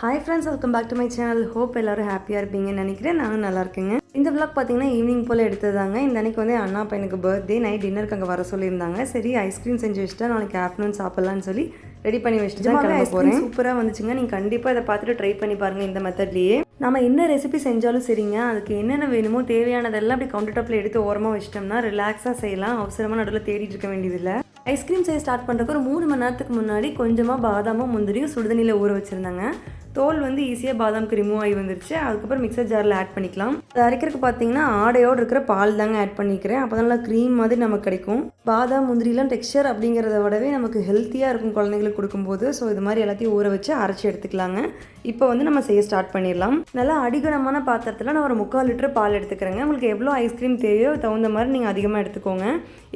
Hi friends welcome back to my channel hope எல்லாரும் ஹாப்பியாக இருப்பீங்கன்னு நினைக்கிறேன். நானும் நல்லா இருக்கேங்க. இந்த vlog பார்த்தீங்கன்னா ஈவினிங் போல் எடுத்ததாங்க இந்த அன்னைக்கு வந்து அண்ணா பையனுக்கு பர்த்டே நைட் டின்னருக்கு அங்கே வர சொல்லியிருந்தாங்க. சரி ஐஸ்கிரீம் செஞ்சு வச்சுட்டா நாளைக்கு ஆஃப்டர்நூன் சாப்பிட்லான்னு சொல்லி ரெடி பண்ணி வச்சுட்டு கிளம்ப போகிறேன் சூப்பராக வந்துச்சுங்க. நீங்கள் கண்டிப்பாக இதை பார்த்துட்டு ட்ரை பண்ணி பாருங்கள் இந்த மெத்தட்லேயே நம்ம என்ன ரெசிபி செஞ்சாலும் சரிங்க. அதுக்கு என்னென்ன வேணுமோ தேவையானதெல்லாம் அப்படி கவுண்டர் டாப்பில் எடுத்து ஓரமாக வச்சிட்டோம்னா ரிலாக்ஸாக செய்யலாம். அவசரமாக நடுவில் தேடிட்டு இருக்க வேண்டியதில்லை. ஐஸ்கிரீம் செய்ய ஸ்டார்ட் பண்ணுறதுக்கு ஒரு மூணு மணி நேரத்துக்கு முன்னாடி கொஞ்சமாக பாதாமும் முந்திரியும் சுடுதண்ணியில் ஊற வச்சுருந்தாங்க. தோல் வந்து ஈஸியாக பாதாம் ரிமூவ் ஆகி வந்துருச்சு. அதுக்கப்புறம் மிக்சர் ஜாரில் ஆட் பண்ணிக்கலாம். அது அரைக்கிறதுக்கு பார்த்தீங்கன்னா ஆடையோடு இருக்கிற பால் தாங்க ஆட் பண்ணிக்கிறேன். அப்போ நல்லா க்ரீம் மாதிரி நமக்கு கிடைக்கும். பாதாம் முந்திரிலாம் டெக்ஸ்சர் அப்படிங்கிறத விடவே நமக்கு ஹெல்த்தியாக இருக்கும் குழந்தைங்களுக்கு கொடுக்கும்போது. ஸோ இது மாதிரி எல்லாத்தையும் ஊற வச்சு அரைச்சி எடுத்துக்கலாங்க. இப்போ வந்து நம்ம செய்ய ஸ்டார்ட் பண்ணிடலாம். நல்லா அடிகனமான பாத்திரத்தில் நான் ஒரு முக்கால் லிட்டர் பால் எடுத்துக்கிறேங்க. உங்களுக்கு எவ்வளோ ஐஸ்கிரீம் தேவையோ தகுந்த மாதிரி நீங்கள் அதிகமாக எடுத்துக்கோங்க.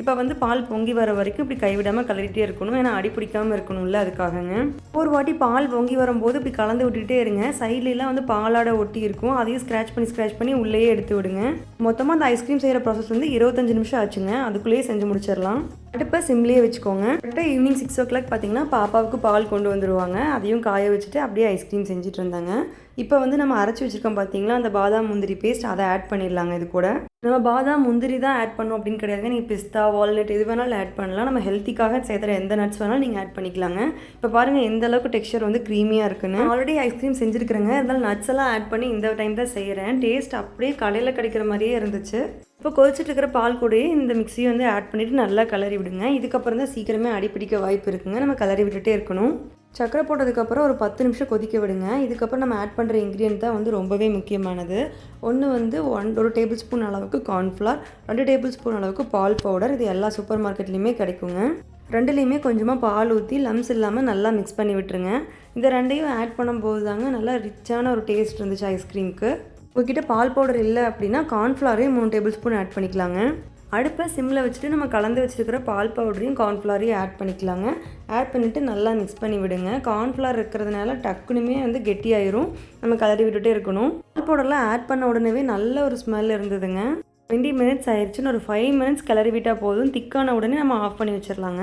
இப்போ வந்து பால் பொங்கி வர வரைக்கும் இப்படி கைவிடாமல் கலரிட்டே இருக்கணும். ஏன்னா அடி பிடிக்காமல் இருக்கணும்ல அதுக்காகங்க. ஒரு வாட்டி பால் பொங்கி வரும்போது இப்படி கலந்து விட்டுட்டே இருங்க. சைட்லலாம் வந்து பாலாட ஒட்டி இருக்கும். அதையும் ஸ்க்ராச் பண்ணி ஸ்க்ராச் பண்ணி உள்ளேயே எடுத்து விடுங்க. மொத்தமாக அந்த ஐஸ்கிரீம் செய்கிற ப்ராசஸ் வந்து இருபத்தஞ்சு நிமிஷம் ஆச்சுங்க. அதுக்குள்ளேயே செஞ்சு முடிச்சிடலாம். அடுப்பை சிம்லேயே வச்சுக்கோங்க. கரெக்டாக ஈவினிங் சிக்ஸ் ஓ கிளாக் பார்த்தீங்கன்னா பாப்பாவுக்கு பால் கொண்டு வந்துடுவாங்க அதையும் காய வச்சுட்டு அப்படியே ஐஸ்கிரீம் செஞ்சுட்டு இருந்தாங்க. இப்போ வந்து நம்ம அரைச்சி வச்சிருக்கோம் பார்த்தீங்களா அந்த பாதாம் முந்திரி பேஸ்ட் அதை ஆட் பண்ணிடலாங்க இது கூட. நம்ம பாதாம் முந்திரி தான் ஆட் பண்ணோம் அப்படின்னு கிடையாதுங்க. நீங்கள் பிஸ்தா வால்நட் எது வேணாலும் ஆட் பண்ணலாம். நம்ம ஹெல்த்திக்காக சேர்த்துற எந்த நட்ஸ் வேணாலும் நீங்கள் ஆட் பண்ணிக்கலாங்க. இப்போ பாருங்கள் எந்த அளவுக்கு டெக்ஸ்சர் வந்து க்ரீமியாக இருக்குன்னு. ஆல்ரெடி ஐஸ்கிரீம் செஞ்சுருக்குறேங்க. அதனால் நட்ஸ் எல்லாம் ஆட் பண்ணி இந்த டைம் தான் செய்கிறேன் டேஸ்ட் அப்படியே கடையில் கிடைக்கிற மாதிரியே இருந்துச்சு. இப்போ கொதிச்சுட்டு இருக்கிற பால் கூடயே இந்த மிக்ஸியை வந்து ஆட் பண்ணிவிட்டு நல்லா கலரி விடுங்க. இதுக்கப்புறம் தான் சீக்கிரமே அடிப்பிடிக்க வாய்ப்பு இருக்குங்க. நம்ம கலரி விட்டுட்டே இருக்கணும். சக்கரை போட்டதுக்கப்புறம் ஒரு பத்து நிமிஷம் கொதிக்க விடுங்க. இதுக்கப்புறம் நம்ம ஆட் பண்ணுற இன்க்ரீடியன்ட் தான் வந்து ரொம்பவே முக்கியமானது. ஒன்று வந்து ஒன் ஒரு டேபிள் ஸ்பூன் அளவுக்கு கார்ன்ஃப்ளவர் ரெண்டு டேபிள் ஸ்பூன் அளவுக்கு பால் பவுடர் இது எல்லா சூப்பர் மார்க்கெட்லேயுமே கிடைக்குங்க. ரெண்டுலேயுமே கொஞ்சமாக பால் ஊற்றி லம்ஸ் இல்லாமல் நல்லா மிக்ஸ் பண்ணி விட்டுருங்க. இந்த ரெண்டையும் ஆட் பண்ணும்போது தாங்க நல்லா ரிச்சான ஒரு டேஸ்ட் இருந்துச்சு ஐஸ்கிரீமுக்கு உங்ககிட்ட பால் பவுடர் இல்லை அப்படின்னா கார்ன்ஃப்ளவரையும் மூணு டேபிள் ஸ்பூன் ஆட் பண்ணிக்கலாங்க. அடுப்பை சிம்மில் வச்சுட்டு நம்ம கலந்து வச்சுருக்கிற பால் பவுடரையும் கார்ன்ஃப்ளவரையும் ஆட் பண்ணிக்கலாங்க. ஆட் பண்ணிவிட்டு நல்லா மிக்ஸ் பண்ணி விடுங்க. கார்ன்ஃப்ளவர் இருக்கிறதுனால டக்குனுமே வந்து கெட்டியாயிரும். நம்ம கலரி விட்டுட்டே இருக்கணும். பால் பவுடர்லாம் ஆட் பண்ண உடனே நல்ல ஒரு ஸ்மெல் இருந்ததுங்க. டுவெண்ட்டி மினிட்ஸ் ஆயிடுச்சுன்னு ஒரு ஃபைவ் மினிட்ஸ் கிளறி விட்டால் போதும். திக்கான உடனே நம்ம ஆஃப் பண்ணி வச்சிடலாங்க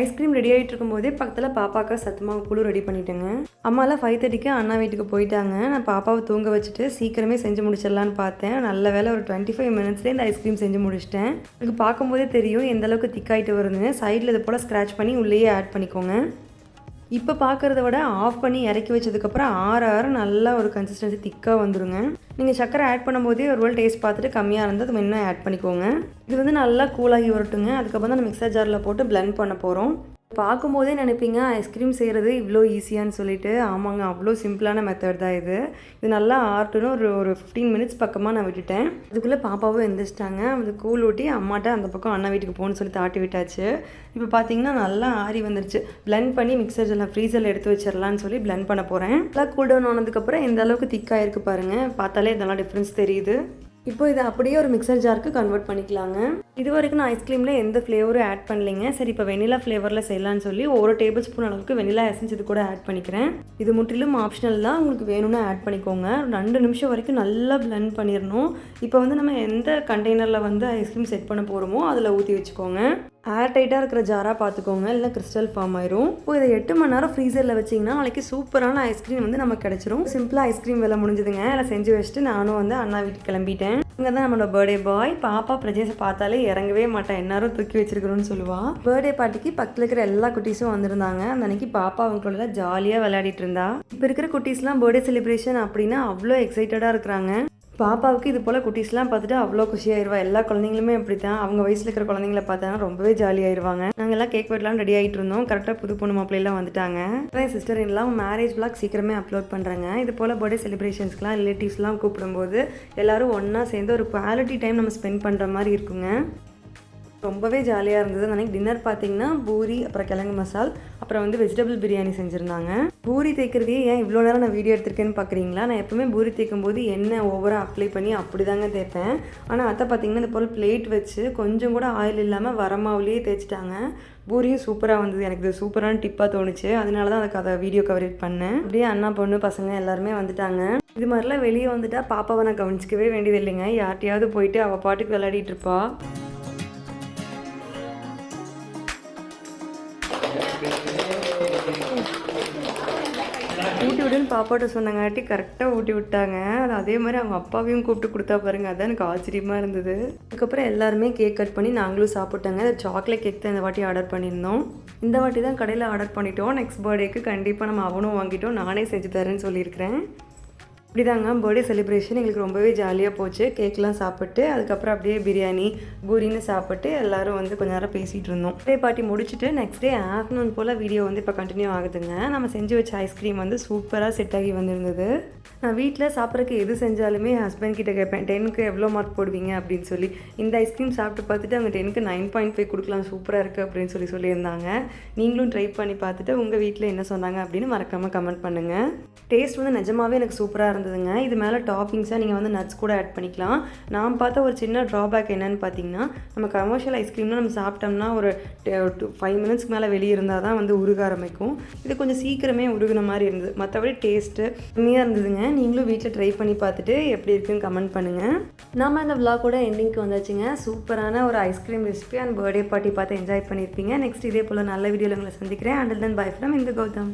ஐஸ்கிரீம் ரெடி ஆகிட்டு இருக்கும்போதே பக்கத்தில் பாப்பாக்கா சத்தமாக குழு ரெடி பண்ணிட்டேங்க. அம்மாலாம் ஃபைவ் தேர்ட்டிக்கு அண்ணா வீட்டுக்கு போயிட்டாங்க. நான் பாப்பாவை தூங்க வச்சுட்டு சீக்கிரமே செஞ்சு முடிச்சிடலான்னு பார்த்தேன். நல்ல வேலை ஒரு டுவெண்ட்டி ஃபைவ் மினிட்ஸ்லேயே இந்த ஐஸ்கிரீம் செஞ்சு முடிச்சிட்டேன். உங்களுக்கு பார்க்கும்போதே தெரியும் எந்தளவுக்கு திக்காயிட்டு வருதுன்னு. சைடில் இது போல் ஸ்க்ராச் பண்ணி உள்ளேயே ஆட் பண்ணிக்கோங்க. இப்போ பார்க்குறத விட ஆஃப் பண்ணி இறக்கி வச்சதுக்கப்புறம் ஆற ஆற நல்லா ஒரு கன்சிஸ்டன்சி திக்காக வந்துடுங்க நீங்கள் சக்கரை ஆட் பண்ணும்போதே ஒரு வேளை டேஸ்ட் பார்த்துட்டு கம்மியாக இருந்தால் அது இன்னும் ஆட் பண்ணிக்கோங்க. இது வந்து நல்லா கூலாகி வரட்டுங்க. அதுக்கப்புறம் தான் மிக்சர் ஜாரில் போட்டு பிளெண்ட் பண்ண போகிறோம் பார்க்கும்போதே நினைப்பீங்க ஐஸ்கிரீம் செய்கிறது இவ்வளோ ஈஸியான்னு சொல்லிட்டு. ஆமாங்க அவ்வளோ சிம்பிளான மெத்தட் தான் இது. இது நல்லா ஆர்ட்டுன்னு ஒரு ஒரு ஃபிஃப்டீன் மினிட்ஸ் பக்கமாக நான் விட்டுட்டேன். அதுக்குள்ளே பாப்பாவும் எந்திரிச்சிட்டாங்க. அது கூழ் ஊட்டி அம்மாட்ட அந்த பக்கம் அண்ணா வீட்டுக்கு போகணும்னு சொல்லி தாட்டி விட்டாச்சு. இப்போ பார்த்தீங்கன்னா நல்லா ஆறி வந்துருச்சு. பிளெண்ட் பண்ணி மிக்சர் ஜாரில் ஃப்ரீசரில் எடுத்து வச்சிடலான்னு சொல்லி பிளெண்ட் பண்ண போகிறேன் நல்லா கூல் டவுன் ஆனதுக்கப்புறம் எந்த அளவுக்கு திக்காக இருக்குது பாருங்கள் பார்த்தாலே இதெல்லாம் டிஃப்ரென்ஸ் தெரியுது. இப்போ இதை அப்படியே ஒரு மிக்சர் ஜாருக்கு கன்வெர்ட் பண்ணிக்கலாங்க. இது வரைக்கும் நான் ஐஸ்கிரீமில் எந்த ஃப்ளேவரும் ஆட் பண்ணலைங்க. சரி இப்போ வெனிலா ஃப்ளேவரில் செய்யலாம்னு சொல்லி ஒரு டேபிள் ஸ்பூன் அளவுக்கு வெனிலா எசன்ஸ் இது கூட ஆட் பண்ணிக்கிறேன். இது முற்றிலும் ஆப்ஷனல் தான். உங்களுக்கு வேணும்னா ஆட் பண்ணிக்கோங்க. ரெண்டு நிமிஷம் வரைக்கும் நல்லா பிளெண்ட் பண்ணிடணும் இப்போ வந்து நம்ம எந்த கண்டெய்னரில் வந்து ஐஸ்கிரீம் செட் பண்ண போகிறோமோ அதில் ஊற்றி வச்சுக்கோங்க. ஏர் டைட்டாக இருக்கிற ஜாராக பார்த்துக்கோங்க இல்லை கிறிஸ்டல் ஃபார்ம் ஆயிரும். இப்போ இதை எட்டு மணி நேரம் ஃப்ரீசரில் வச்சிங்கன்னா நாளைக்கு சூப்பரான ஐஸ்கிரீம் வந்து நமக்கு கிடச்சிரும். சிம்பிளாக ஐஸ்கிரீம் வேலை முடிஞ்சுதுங்க. எல்லாம் செஞ்சு வச்சுட்டு நானும் வந்து அண்ணா வீட்டுக்கு கிளம்பிட்டேன். இங்கே தான் நம்மளோட பர்த்டே பாய் பாப்பா பிரஜேஷை பார்த்தாலே இறங்கவே மாட்டேன் எல்லாரும் தூக்கி வச்சிருக்கணும்னு சொல்லுவா. பர்த்டே பார்ட்டிக்கு பக்கத்தில் இருக்கிற எல்லா குட்டீஸும் வந்திருந்தாங்க. அந்த அன்னைக்கு பாப்பா அவங்களோட ஜாலியாக விளையாடிட்டு இருந்தா. இப்போ இருக்கிற குட்டீஸ்லாம் பர்த்டே செலிப்ரேஷன் அப்படின்னா அவ்வளோ எக்ஸைட்டடாக இருக்கிறாங்க. பாப்பாவுக்கு இது போல் குட்டீஸ்லாம் பார்த்துட்டு அவ்வளோ குஷியாயிருவா. எல்லா குழந்தைங்களுமே அப்படி தான் அவங்க வயசில் இருக்கிற குழந்தைங்கள பார்த்தா ரொம்பவே ஜாலியாயிருவாங்க நாங்கள் எல்லாம் கேக் வெட்டலாம் ரெடி ஆகிட்டு இருந்தோம். கரெக்டாக புது பொண்ணு மாப்பிள்ளைலாம் வந்துட்டாங்க. என் சிஸ்டர் எல்லாம் மேரேஜ் பிளாக் சீக்கிரமே அப்லோட் பண்ணுறாங்க இது போல் பர்த்டே செலிப்ரேஷன்ஸ்க்குலாம் ரிலேட்டிவ்ஸ்லாம் கூப்பிடும்போது எல்லோரும் ஒன்றா சேர்ந்து ஒரு குவாலிட்டி டைம் நம்ம ஸ்பெண்ட் பண்ணுற மாதிரி இருக்குங்க. ரொம்பவே ஜாலியாக இருந்தது. அன்றைக்கி டின்னர் பார்த்தீங்கன்னா பூரி அப்புறம் கிழங்கு மசால் அப்புறம் வந்து வெஜிடபிள் பிரியாணி செஞ்சுருந்தாங்க. பூரி தேய்க்கிறதே ஏன் இவ்வளோ நேரம் நான் வீடியோ எடுத்திருக்கேன்னு பார்க்குறீங்களா நான் எப்பவுமே பூரி தேய்க்கும் போது எண்ணெய் ஓவராக அப்ளை பண்ணி அப்படி தாங்க தேய்ப்பேன். ஆனால் அத்தை பார்த்தீங்கன்னா இந்த போல் பிளேட் வச்சு கொஞ்சம் கூட ஆயில் இல்லாமல் வரமாவுலேயே தேய்ச்சிட்டாங்க. பூரியும் சூப்பராக வந்தது. எனக்கு இது சூப்பரான டிப்பாக தோணுச்சு. அதனால தான் அதுக்கு அதை வீடியோ கவரேஜ் பண்ணேன். அப்படியே அண்ணா பொண்ணு பசங்க எல்லாருமே வந்துட்டாங்க. இது மாதிரிலாம் வெளியே வந்துட்டால் பாப்பாவை நான் கவனிச்சிக்கவே வேண்டியது இல்லைங்க யார்ட்டையாவது போயிட்டு அவள் பாட்டுக்கு விளையாடிட்டு இருப்பா. பாப்பாட்ட சொன்னங்காட்டி கரெக்டாக ஊட்டி விட்டாங்க. அது அதே மாதிரி அவங்க அப்பாவையும் கூப்பிட்டு கொடுத்தா பாருங்க. அதான் எனக்கு ஆச்சரியமாக இருந்தது. அதுக்கப்புறம் எல்லாருமே கேக் கட் பண்ணி நாங்களும் சாப்பிட்டாங்க. சாக்லேட் கேக் தான் இந்த வாட்டி ஆர்டர் பண்ணியிருந்தோம். இந்த வாட்டி தான் கடையில் ஆர்டர் பண்ணிட்டோம். நெக்ஸ்ட் பர்த்டேக்கு கண்டிப்பாக நம்ம அவனும் வாங்கிட்டோம். நானே செஞ்சு தரேன்னு சொல்லியிருக்கிறேன். இப்படிதாங்க பர்த்டே செலிப்ரேஷன் எங்களுக்கு ரொம்பவே ஜாலியாக போச்சு. கேக்லாம் சாப்பிட்டு அதுக்கப்புறம் அப்படியே பிரியாணி பூரின்னு சாப்பிட்டு எல்லாரும் வந்து கொஞ்ச நேரம் பேசிகிட்டு இருந்தோம். பர்த்டே பார்ட்டி முடிச்சுட்டு நெக்ஸ்ட் டே ஆஃப்டர்நூன் போல் வீடியோ வந்து இப்போ கண்டினியூ ஆகுதுங்க. நம்ம செஞ்சு வச்ச ஐஸ்கிரீம் வந்து சூப்பராக செட் ஆகி வந்திருந்தது. நான் வீட்டில் சாப்பிட்றதுக்கு எது செஞ்சாலுமே ஹஸ்பண்ட் கிட்ட கேட்பேன் டென்க்கு எவ்வளோ மார்க் போடுவீங்க? அப்படின்னு சொல்லி. இந்த ஐஸ்கிரீம் சாப்பிட்டு பார்த்துட்டு அவங்க டென்க்கு நைன் பாயிண்ட் ஃபைவ் கொடுக்கலாம் சூப்பராக இருக்குது அப்படின்னு சொல்லி சொல்லியிருந்தாங்க. நீங்களும் ட்ரை பண்ணி பார்த்துட்டு உங்கள் வீட்டில் என்ன சொன்னாங்க அப்படின்னு மறக்காமல் கமெண்ட் பண்ணுங்கள் டேஸ்ட் வந்து நிஜமாவே எனக்கு சூப்பராக இருந்ததுங்க இது மேலே டாப்பிங்ஸாக நீங்கள் வந்து நட்ஸ் கூட ஆட் பண்ணிக்கலாம். நான் பார்த்த ஒரு சின்ன ட்ராபேக் என்னென்னு பார்த்தீங்கன்னா நம்ம கமர்ஷியல் ஐஸ்கிரீம்னா நம்ம சாப்பிட்டோம்னா ஒரு ஃபைவ் மினிட்ஸ்க்கு மேலே வெளியே இருந்தால் தான் வந்து உருக ஆரம்பிக்கும். இது கொஞ்சம் சீக்கிரமே உருகுன மாதிரி இருந்தது. மற்றபடி டேஸ்ட்டு கம்மியாக இருந்ததுங்க. நீங்களும் வீட்டில் ட்ரை பண்ணி பார்த்துட்டு எப்படி இருக்குன்னு கமெண்ட் பண்ணுங்கள் நம்ம இந்த விளாகோட எண்டிங்க்கு வந்தாச்சுங்க. சூப்பரான ஒரு ice cream recipe and birthday party பார்த்து என்ஜாய் பண்ணியிருப்பீங்க. நெக்ஸ்ட் இதே போல் நல்ல வீடியோவில் உங்களை சந்திக்கிறேன். அண்டில் தன் பை ஃப்ரம் இந்த கௌதம்.